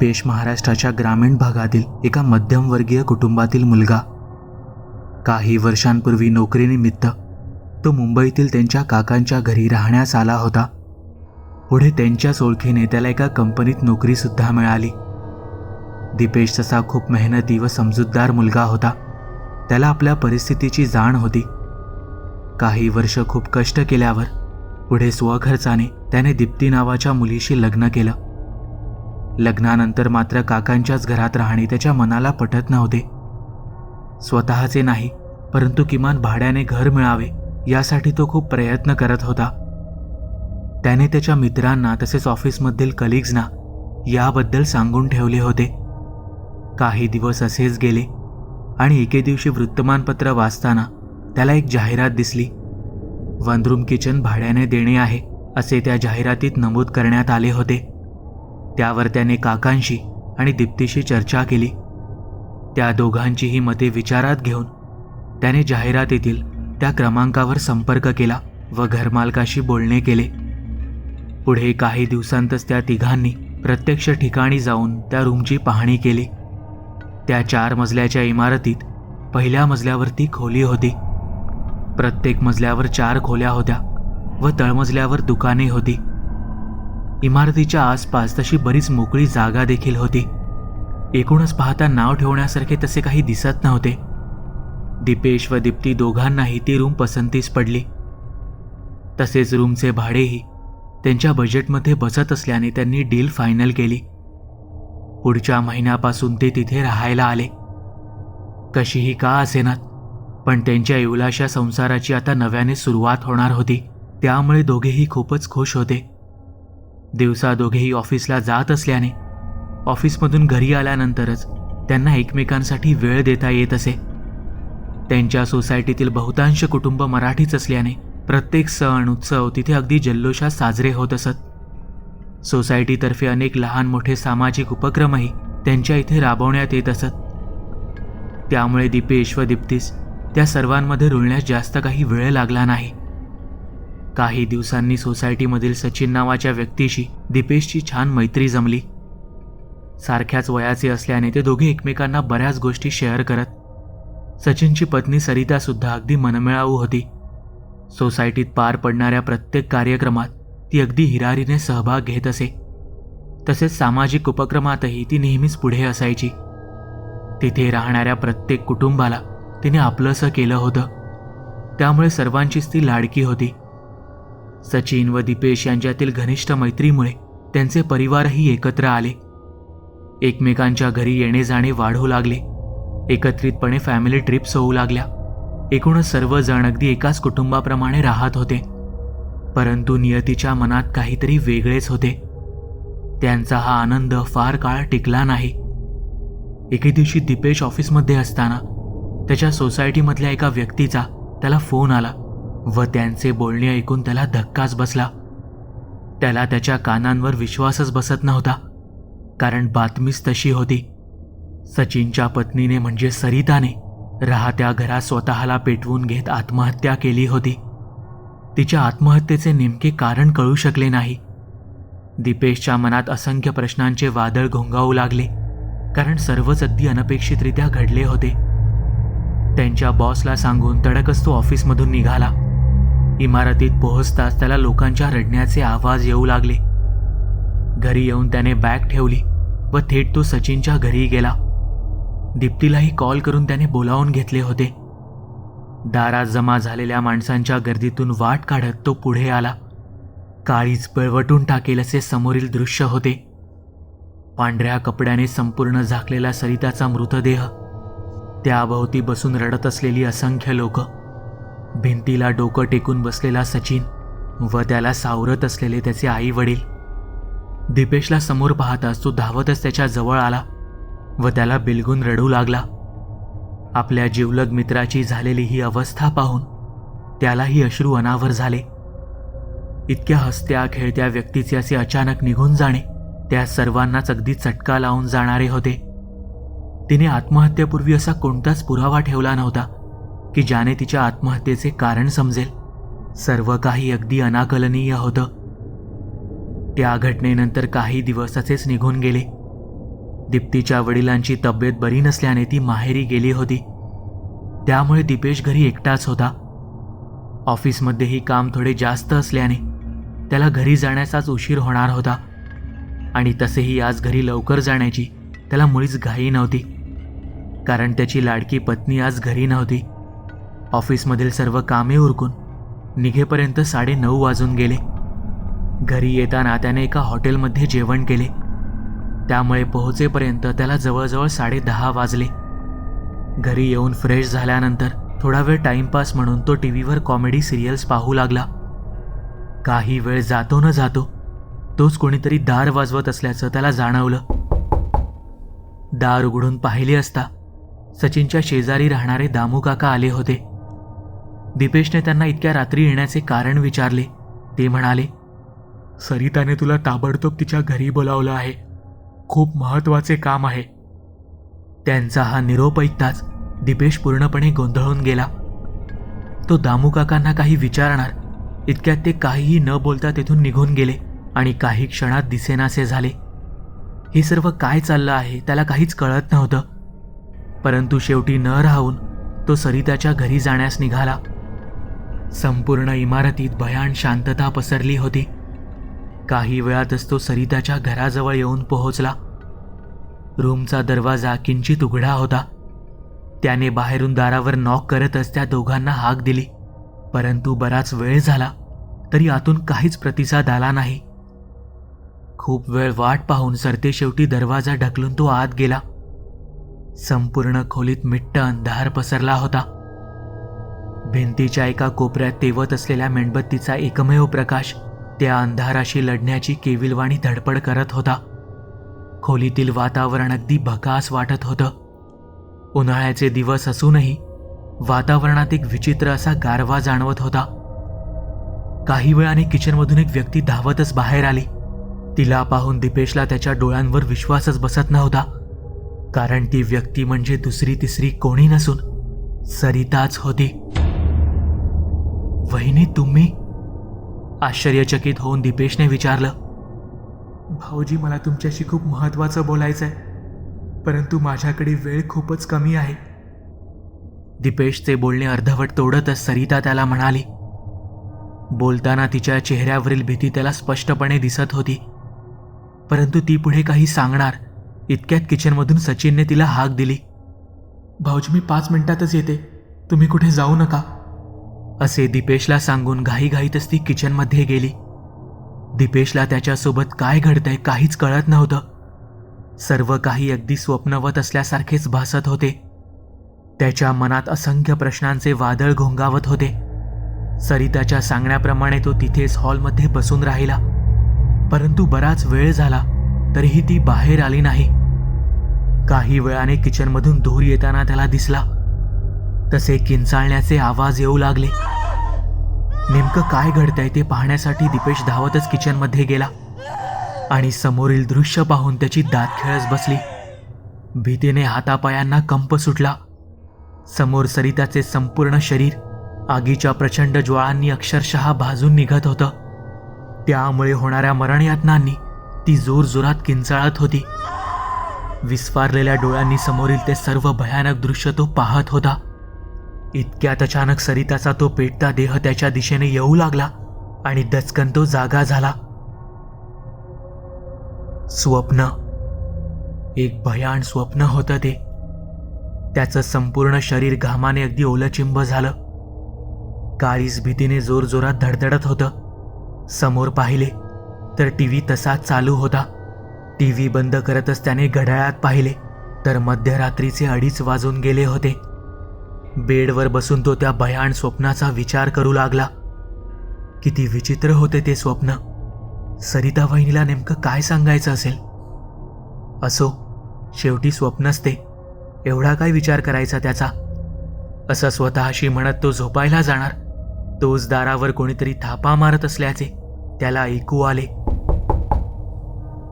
दिपेश महाराष्ट्राच्या ग्रामीण भागातील एका मध्यमवर्गीय कुटुंबातील मुलगा. काही वर्षांपूर्वी नोकरीनिमित्त तो मुंबईतील त्यांच्या काकांच्या घरी राहण्यास आला होता. पुढे त्यांच्याच ओळखीने त्याला एका कंपनीत नोकरीसुद्धा मिळाली. दिपेश तसा खूप मेहनती व समजूतदार मुलगा होता. त्याला आपल्या परिस्थितीची जाण होती. काही वर्ष खूप कष्ट केल्यावर पुढे स्वखर्चाने त्याने दीप्ती नावाच्या मुलीशी लग्न केलं. लग्नानंतर मात्र काकांच्याच घरात राहणे त्याच्या मनाला पटत नव्हते. स्वतःचे नाही परंतु किमान भाड्याने घर मिळावे यासाठी तो खूप प्रयत्न करत होता. त्याने त्याच्या मित्रांना तसेच ऑफिसमधील कलिग्जना याबद्दल सांगून ठेवले होते. काही दिवस असेच गेले आणि एके दिवशी वृत्तमानपत्र वाचताना त्याला एक जाहिरात दिसली. वन रूम किचन भाड्याने देणे आहे असे त्या जाहिरातीत नमूद करण्यात आले होते. त्यावर त्याने काकांशी आणि दीप्तीशी चर्चा केली. त्या दोघांचीही मते विचारात घेऊन त्याने जाहिरातीतील त्या क्रमांकावर संपर्क केला व घरमालकाशी बोलणे केले. पुढे काही दिवसांतच त्या तिघांनी प्रत्यक्ष ठिकाणी जाऊन त्या रूमची पाहणी केली. त्या चार मजल्याच्या इमारतीत पहिल्या मजल्यावरती खोली होती. प्रत्येक मजल्यावर चार खोल्या होत्या व तळमजल्यावर दुकाने होती. इमारतीच्या आसपास तशी बरीच मोकळी जागा देखील होती. एकूणच पाहता नाव ठेवण्यासारखे तसे काही दिसत नव्हते. दीपेश व दीप्ती दोघांनाही ती रूम पसंतीस पडली. तसेच रूमचे भाडेही त्यांच्या बजेटमध्ये बसत असल्याने त्यांनी डील फायनल केली. पुढच्या महिन्यापासून ते तिथे राहायला आले. कशीही का असेनात पण त्यांच्या येवलाशा संसाराची आता नव्याने सुरुवात होणार होती त्यामुळे दोघेही खूपच खुश होते. दिवसा दोघेही ऑफिसला जात असल्याने ऑफिसमधून घरी आल्यानंतरच त्यांना एकमेकांसाठी वेळ देता येत असे. त्यांच्या सोसायटीतील बहुतांश कुटुंब मराठीच असल्याने प्रत्येक सण उत्सव तिथे अगदी जल्लोषात साजरे होत असत. सोसायटीतर्फे अनेक लहान मोठे सामाजिक उपक्रमही त्यांच्या इथे राबवण्यात येत असत. त्यामुळे दीपेश व दीप्तीस त्या सर्वांमध्ये रुळण्यास जास्त काही वेळ लागला नाही. काही दिवसांनी सोसायटीमधील सचिन नावाच्या व्यक्तीशी दीपेशची छान मैत्री जमली. सारख्याच वयाचे असल्याने ते दोघे एकमेकांना बऱ्याच गोष्टी शेअर करत. सचिनची पत्नी सरिता सुद्धा अगदी मनमिळाऊ होती. सोसायटीत पार पडणाऱ्या प्रत्येक कार्यक्रमात ती अगदी हिरारीने सहभाग घेत असे. तसेच सामाजिक उपक्रमातही ती नेहमीच पुढे असायची. तिथे राहणाऱ्या प्रत्येक कुटुंबाला तिने आपलंसं केलं होतं. त्यामुळे सर्वांचीच ती लाडकी होती. सचिन व दीपेश यांच्यातील घनिष्ठ मैत्रीमुळे त्यांचे परिवारही एकत्र आले. एकमेकांच्या घरी येणे जाणे वाढू लागले. एकत्रितपणे फॅमिली ट्रिप्स होऊ लागल्या. एकूणच सर्वजण अगदी एकाच कुटुंबाप्रमाणे राहत होते. परंतु नियतीच्या मनात काहीतरी वेगळेच होते. त्यांचा हा आनंद फार काळ टिकला नाही. एके दिवशी दीपेश ऑफिसमध्ये असताना त्याच्या सोसायटीमधल्या एका व्यक्तीचा त्याला फोन आला. व त्यांचे बोलणे ऐकून त्याला धक्काच बसला. त्याला त्याच्या कानांवर विश्वासच बसत नव्हता कारण बातमीच तशी होती. सचिनच्या पत्नीने म्हणजे सरिताने राहत्या घरात स्वतःला पेटवून घेत आत्महत्या केली होती. तिच्या आत्महत्येचे नेमके कारण कळू शकले नाही. दीपेशच्या मनात असंख्य प्रश्नांचे वादळ घोंगावू लागले कारण सर्वच अगदी अनपेक्षितरित्या घडले होते. त्यांच्या बॉसला सांगून तडकच तो ऑफिसमधून निघाला. इमारतीत पोहोचताच त्याला लोकांच्या रडण्याचे आवाज येऊ लागले. घरी येऊन त्याने बॅग ठेवली व थेट तो सचिनच्या घरी गेला. दीप्तीलाही कॉल करून त्याने बोलावून घेतले होते. दारात जमा झालेल्या माणसांच्या गर्दीतून वाट काढत तो पुढे आला. काळीच पळवटून टाकेल असे समोरील दृश्य होते. पांढऱ्या कपड्याने संपूर्ण झाकलेला सरिताचा मृतदेह. त्याभोवती बसून रडत असलेली असंख्य लोकं. भिंतीला डोकं टेकून बसलेला सचिन व त्याला सावरत असलेले त्याचे आई वडील दीपेशला समोर पाहताच तो धावतच त्याच्याजवळ आला व त्याला बिलगून रडू लागला. आपल्या जिवलग मित्राची झालेली ही अवस्था पाहून त्यालाही अश्रू अनावर झाले. इतक्या हसत्या खेळत्या व्यक्तीचे असे अचानक निघून जाणे त्या सर्वांनाच अगदी चटका लावून जाणारे होते. तिने आत्महत्येपूर्वी असा कोणताच पुरावा ठेवला नव्हता. की ज्याने तिच्या आत्महत्येचे कारण समजेल. सर्व काही अगदी अनाकलनीय होतं. त्या घटनेनंतर काही दिवसाचेच निघून गेले. दीप्तीच्या वडिलांची तब्येत बरी नसल्याने ती माहेरी गेली होती. त्यामुळे दिपेश घरी एकटाच होता. ऑफिसमध्येही काम थोडे जास्त असल्याने त्याला घरी जाण्याचाच उशीर होणार होता. आणि तसेही आज घरी लवकर जाण्याची त्याला मुळीच घाई नव्हती. कारण त्याची लाडकी पत्नी आज घरी नव्हती. ऑफिसमधील सर्व कामे उरकून निघेपर्यंत साडे नऊ वाजून गेले. घरी येताना त्याने एका हॉटेलमध्ये जेवण केले. त्यामुळे पोहोचेपर्यंत त्याला जवळजवळ साडेदहा वाजले. घरी येऊन फ्रेश झाल्यानंतर थोडा वेळ टाइमपास म्हणून तो टी व्हीवर कॉमेडी सिरियल्स पाहू लागला. काही वेळ जातो न जातो तोच कोणीतरी दार वाजवत असल्याचं त्याला जाणवलं. दार उघडून पाहिले असता सचिनच्या शेजारी राहणारे दामू काका आले होते. दीपेशने त्यांना इतक्या रात्री येण्याचे कारण विचारले. ते म्हणाले सरिताने तुला ताबडतोब तिच्या घरी बोलावलं आहे. खूप महत्त्वाचे काम आहे. त्यांचा हा निरोप ऐकताच दिपेश पूर्णपणे गोंधळून गेला. तो दामू काकांना काही विचारणार इतक्यात ते काहीही न बोलता तेथून निघून गेले आणि काही क्षणात दिसेनासे झाले. हे सर्व काय चाललं आहे त्याला काहीच कळत नव्हतं. परंतु शेवटी न राहून तो सरिताच्या घरी जाण्यास निघाला. संपूर्ण इमारतीत भयान शांतता पसरली होती. काही वेळातच तो सरिताच्या घराजवळ येऊन पोहोचला. रूमचा दरवाजा किंचित उघडा होता. त्याने बाहेरून दारावर नॉक करतच त्या दोघांना हाक दिली. परंतु बराच वेळ झाला तरी आतून काहीच प्रतिसाद आला नाही. खूप वेळ वाट पाहून सरते शेवटी दरवाजा ढकलून तो आत गेला. संपूर्ण खोलीत मिट्ट अंधार पसरला होता. भिंतीच्या एका कोपऱ्यात तेवत असलेल्या मेणबत्तीचा एकमेव प्रकाश त्या अंधाराशी लढण्याची केविलवाणी धडपड करत होता. खोलीतील वातावरण अगदी भकास वाटत होतं. उन्हाळ्याचे दिवस असूनही वातावरणात एक विचित्र असा गारवा जाणवत होता. काही वेळाने किचनमधून एक व्यक्ती धावतच बाहेर आली. तिला पाहून दीपेशला त्याच्या डोळ्यांवर विश्वासच बसत नव्हता. कारण ती व्यक्ती म्हणजे दुसरी तिसरी कोणी नसून सरिताच होती. वहिनी तुम्ही आश्चर्यचकित होऊन दीपेशने विचारलं भाऊजी मला तुमच्याशी खूप महत्वाचं बोलायचं आहे परंतु माझ्याकडे वेळ खूपच कमी आहे. दीपेशचे बोलणे अर्धवट तोडतच सरिता त्याला म्हणाली. बोलताना तिच्या चेहऱ्यावरील भीती त्याला स्पष्टपणे दिसत होती. परंतु ती पुढे काही सांगणार इतक्यात किचनमधून सचिनने तिला हाक दिली. भाऊजी मी पाच मिनिटातच येते. तुम्ही कुठे जाऊ नका. असे दिपेशला सांगून घाईघाईतच ती किचनमध्ये गेली. दिपेशला त्याच्यासोबत काय घडतंय काहीच कळत नव्हतं. सर्व काही अगदी स्वप्नवत असल्यासारखेच भासत होते. त्याच्या मनात असंख्य प्रश्नांचे वादळ घोंगावत होते. सरिताच्या सांगण्याप्रमाणे तो तिथेच हॉलमध्ये बसून राहिला. परंतु बराच वेळ झाला तरीही ती बाहेर आली नाही. काही वेळाने किचनमधून धूर येताना त्याला दिसला. तसे किंचाळण्याचे आवाज येऊ लागले. नेमकं काय घडतंय ते पाहण्यासाठी दीपेश धावतच किचनमध्ये गेला आणि समोरील दृश्य पाहून त्याची दात खेळस बसली. भीतीने हातापायांना कंप सुटला. समोर सरिताचे संपूर्ण शरीर आगीच्या प्रचंड ज्वाळांनी अक्षरशः भाजून निघत होतं. त्यामुळे होणाऱ्या मरणयातनांनी ती जोरजोरात किंचाळत होती. विस्फारलेल्या डोळ्यांनी समोरील ते सर्व भयानक दृश्य तो पाहत होता. इतक्यात अचानक सरिताचा तो पेटता देह त्याच्या दिशेने येऊ लागला आणि दचकन तो जागा झाला. स्वप्न. एक भयान स्वप्न होतं ते. त्याचं संपूर्ण शरीर घामाने अगदी ओलचिंब झालं. काळीस भीतीने जोरजोरात धडधडत होतं. समोर पाहिले तर टी व्ही तसाच चालू होता. टी व्ही बंद करतच त्याने घड्याळात पाहिले तर मध्यरात्रीचे अडीच वाजून गेले होते. बेडवर बसून तो त्या भयान स्वप्नाचा विचार करू लागला. किती विचित्र होते ते स्वप्न. सरिता वहिनीला नेमकं काय सांगायचं असेल? असो शेवटी स्वप्नच ते एवढा काय विचार करायचा त्याचा? असं स्वतःशी म्हणत तो झोपायला जाणार. तोच दारावर कोणीतरी थापा मारत असल्याचे त्याला ऐकू आले.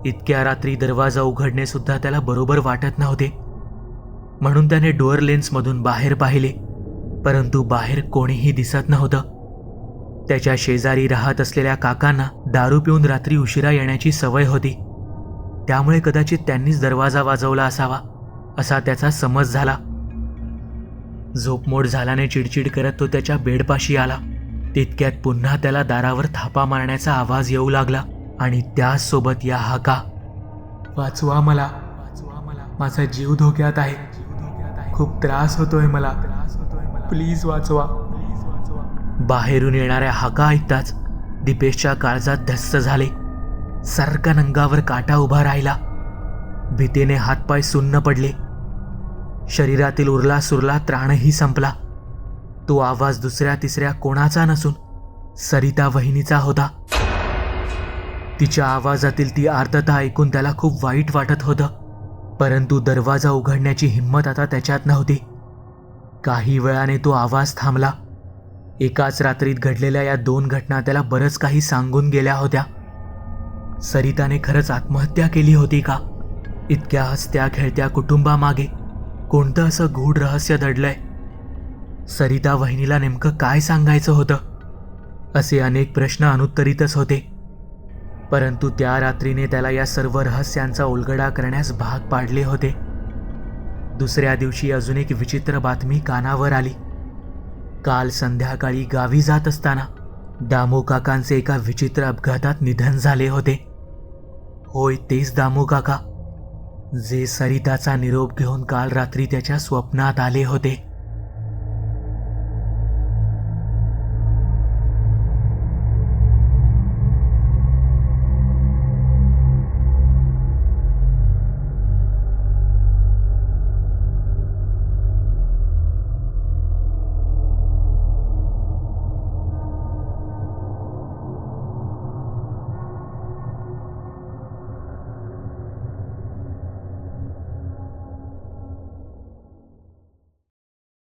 इतक्या रात्री दरवाजा उघडणे सुद्धा त्याला बरोबर वाटत नव्हते. म्हणून त्याने डोअर लेन्समधून बाहेर पाहिले. परंतु बाहेर कोणीही दिसत नव्हतं. त्याच्या शेजारी राहत असलेल्या काकांना दारू पिऊन रात्री उशिरा येण्याची सवय होती. त्यामुळे कदाचित त्यांनीच दरवाजा वाजवला असावा असा त्याचा समज झाला. झोपमोड झाल्याने चिडचिड करत तो त्याच्या बेडपाशी आला. तितक्यात पुन्हा त्याला दारावर थापा मारण्याचा आवाज येऊ लागला आणि त्यासोबत या हाका वाचवा मला. माझा जीव धोक्यात आहे. खूप त्रास होतोय मला. प्लीज वाचवा. बाहेरून येणाऱ्या हाका ऐकताच दिपेशच्या काळजात धस्स झाले. सरकन अंगावर काटा उभा राहिला. भीतीने हातपाय सुन्न पडले. शरीरातील उरला सुरला त्राणही संपला. तो आवाज दुसऱ्या तिसऱ्या कोणाचा नसून सरिता वहिनीचा होता. तिच्या आवाजातील ती आर्तता ऐकून त्याला खूप वाईट वाटत होतं. परंतु दरवाजा उघडण्याची हिंमत आता त्याच्यात नव्हती. काही वेळाने तो आवाज थांबला. एकाच रात्रीत घडलेल्या या दोन घटना त्याला बरंच काही सांगून गेल्या होत्या. सरिताने खरंच आत्महत्या केली होती का? इतक्या हसत्या खेळत्या कुटुंबामागे कोणतं असं गूढ रहस्य दडलंय? सरिता वहिनीला नेमकं काय सांगायचं होतं? असे अनेक प्रश्न अनुत्तरितच होते. परंतु त्या रात्रीने त्याला या सर्व रहस्यांचा उलगडा करण्यास भाग पाडले होते. दुसऱ्या दिवशी अजून एक विचित्र बातमी कानावर आली. काल संध्याकाळी गावी जात असताना दामू काकांचे एका विचित्र अपघातात निधन झाले होते. होय तेच दामू काका. जे सरिताचा निरोप घेऊन काल रात्री त्याच्या स्वप्नात आले होते.